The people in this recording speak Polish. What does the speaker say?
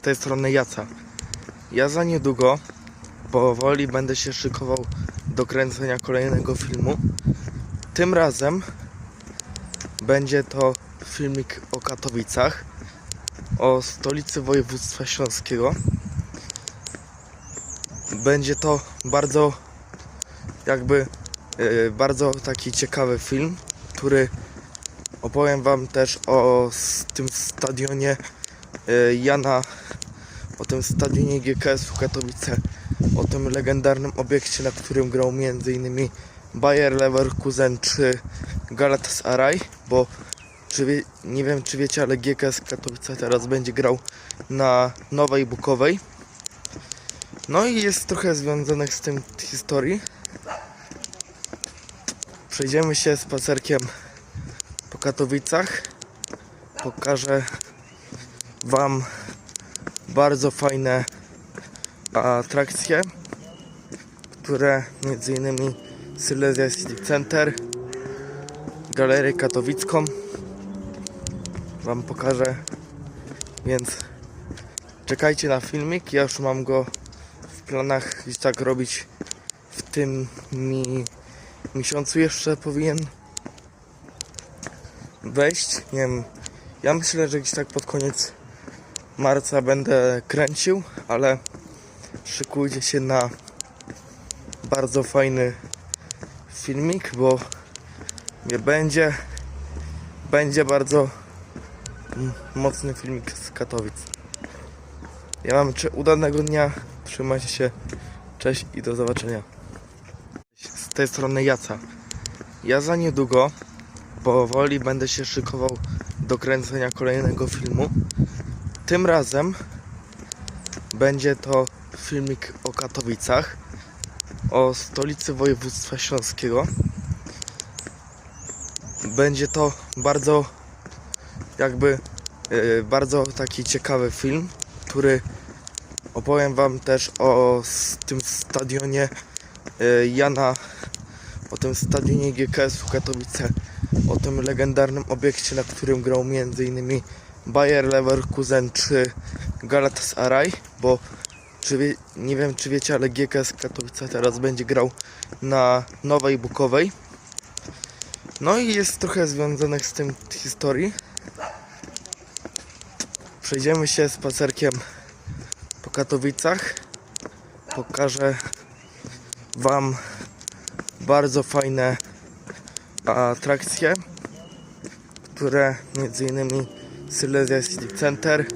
tej strony Jaca. Ja za niedługo powoli będę się szykował do kręcenia kolejnego filmu. Tym razem będzie to filmik o Katowicach, o stolicy województwa śląskiego. Będzie to bardzo jakby e, bardzo taki ciekawy film, który opowiem wam też o tym stadionie Jana, o tym stadionie GKS-u Katowice, o tym legendarnym obiekcie, na którym grał m.in. Bayer Leverkusen czy Galatasaray, bo wie, nie wiem czy wiecie, ale GKS Katowice teraz będzie grał na Nowej Bukowej. No i jest trochę związanych z tym historii. Przejdziemy się spacerkiem po Katowicach. Pokażę Wam bardzo fajne atrakcje, które między innymi Silesia City Center, Galerię Katowicką Wam pokażę, więc czekajcie na filmik, ja już mam go w planach gdzieś tak robić w tym mi miesiącu jeszcze powinien wejść. Nie wiem, ja myślę, że gdzieś tak pod koniec marca będę kręcił, ale szykujcie się na bardzo fajny filmik, bo nie będzie będzie bardzo mocny filmik z Katowic. Ja życzę udanego dnia, trzymajcie się, cześć i do zobaczenia. Z tej strony Jaca. Ja za niedługo powoli będę się szykował do kręcenia kolejnego filmu. Tym razem będzie to filmik o Katowicach, o stolicy województwa śląskiego. Będzie to bardzo jakby e, bardzo taki ciekawy film, który opowiem wam też o tym stadionie e, Jana, o tym stadionie GKS-u Katowice, o tym legendarnym obiekcie, na którym grał m.in. Bayer Leverkusen czy Galatasaray, bo wie, nie wiem czy wiecie, ale GKS Katowice teraz będzie grał na Nowej Bukowej. No i jest trochę związanych z tym historii. Przejdziemy się spacerkiem po Katowicach. Pokażę Wam bardzo fajne atrakcje, które między innymi Silesia City Center,